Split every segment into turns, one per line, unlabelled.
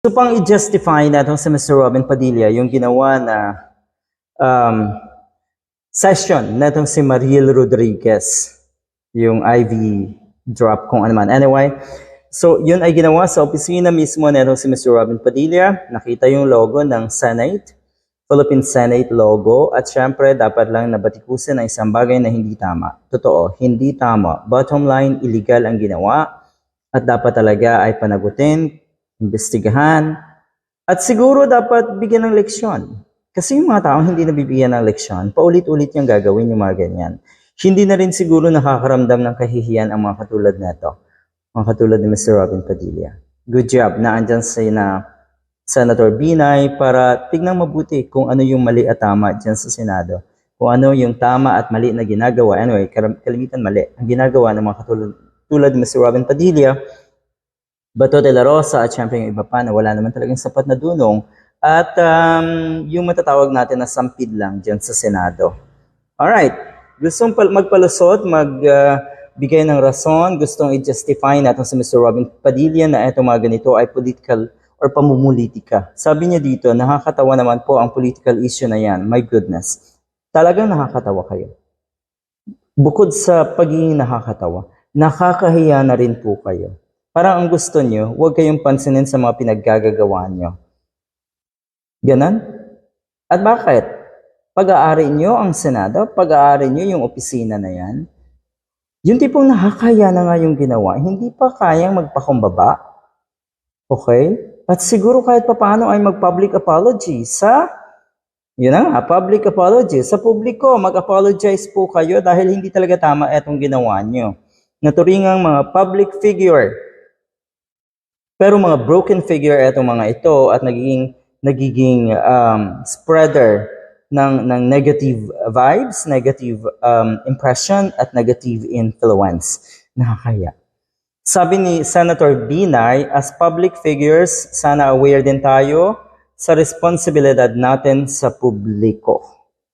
So pang i-justify natin si Mr. Robin Padilla yung ginawa na um, session natong si Mariel Rodriguez, yung IV drop kung ano man. Anyway, so yun ay ginawa sa opisina mismo netong si Mr. Robin Padilla. Nakita yung logo ng Senate, Philippine Senate logo at syempre dapat lang nabatikusin ang isang bagay na hindi tama. Totoo, hindi tama. Bottom line, illegal ang ginawa at dapat talaga ay panagutin, imbestigahan, at siguro dapat bigyan ng leksyon. Kasi yung mga taong hindi nabibigyan ng leksyon, paulit-ulit yung gagawin yung mga ganyan. Hindi na rin siguro nakakaramdam ng kahihiyan ang mga katulad nito. Mga katulad ni Mr. Robin Padilla. Good job na andyan sa na Senator Binay para tignan mabuti kung ano yung mali at tama dyan sa Senado. Kung ano yung tama at mali na ginagawa. Anyway, kalimitan mali. Ang ginagawa ng mga katulad tulad ni Mr. Robin Padilla, Bato de la Rosa at syempre yung iba pa na wala naman talagang sapat na dunong at um, yung matatawag natin na sampid lang dyan sa Senado. Alright, gustong pal- magpalusot, magbigay ng rason, gustong i-justify natin sa Mr. Robin Padilla na ito mga ganito ay political or pamumulitika. Sabi niya dito, nakakatawa naman po ang political issue na yan. My goodness. Talagang nakakatawa kayo. Bukod sa pagiging nakakatawa, nakakahiya na rin po kayo. Parang ang gusto nyo, huwag kayong pansinin sa mga pinaggagagawa nyo. Ganon? At bakit? Pag-aari nyo ang Senado, pag-aari nyo yung opisina na yan, yung tipong nakakaya na nga yung ginawa, hindi pa kayang magpakumbaba. Okay? At siguro kahit papaano ay mag-public apology sa, yun na nga, public apology. Sa publiko, mag-apologize po kayo dahil hindi talaga tama itong ginawa nyo. Naturingang mga public figure, pero mga broken figure itong mga ito at nagiging nagiging um, spreader ng ng negative vibes, negative um, impression at negative influence. Nakakaya. Sabi ni Senator Binay, as public figures, sana aware din tayo sa responsibilidad natin sa publiko.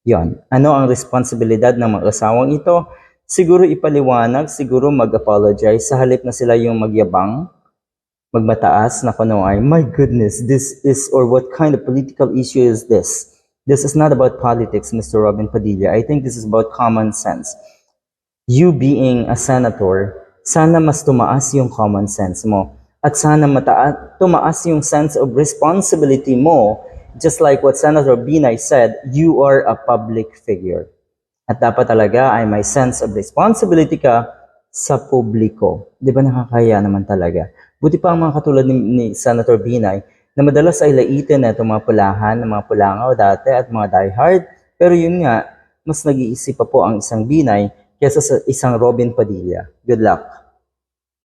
Yon. Ano ang responsibilidad ng mga asawang ito? Siguro ipaliwanag, siguro mag-apologize sa halip na sila yung magyabang, magmataas na kuno ay, my goodness, this is, or what kind of political issue is this? This is not about politics, Mr. Robin Padilla. I think this is about common sense. You being a senator, sana mas tumaas yung common sense mo. At sana mata- tumaas yung sense of responsibility mo. Just like what Senator Binay said, you are a public figure. At dapat talaga ay may sense of responsibility ka sa publiko. Di ba nakakaya naman talaga? Buti pa ang mga katulad ni, ni Senator Binay na madalas ay laitin na itong mga pulahan, ng mga pulangaw dati at mga diehard. Pero yun nga, mas nag-iisip pa po ang isang Binay kaysa sa isang Robin Padilla. Good luck!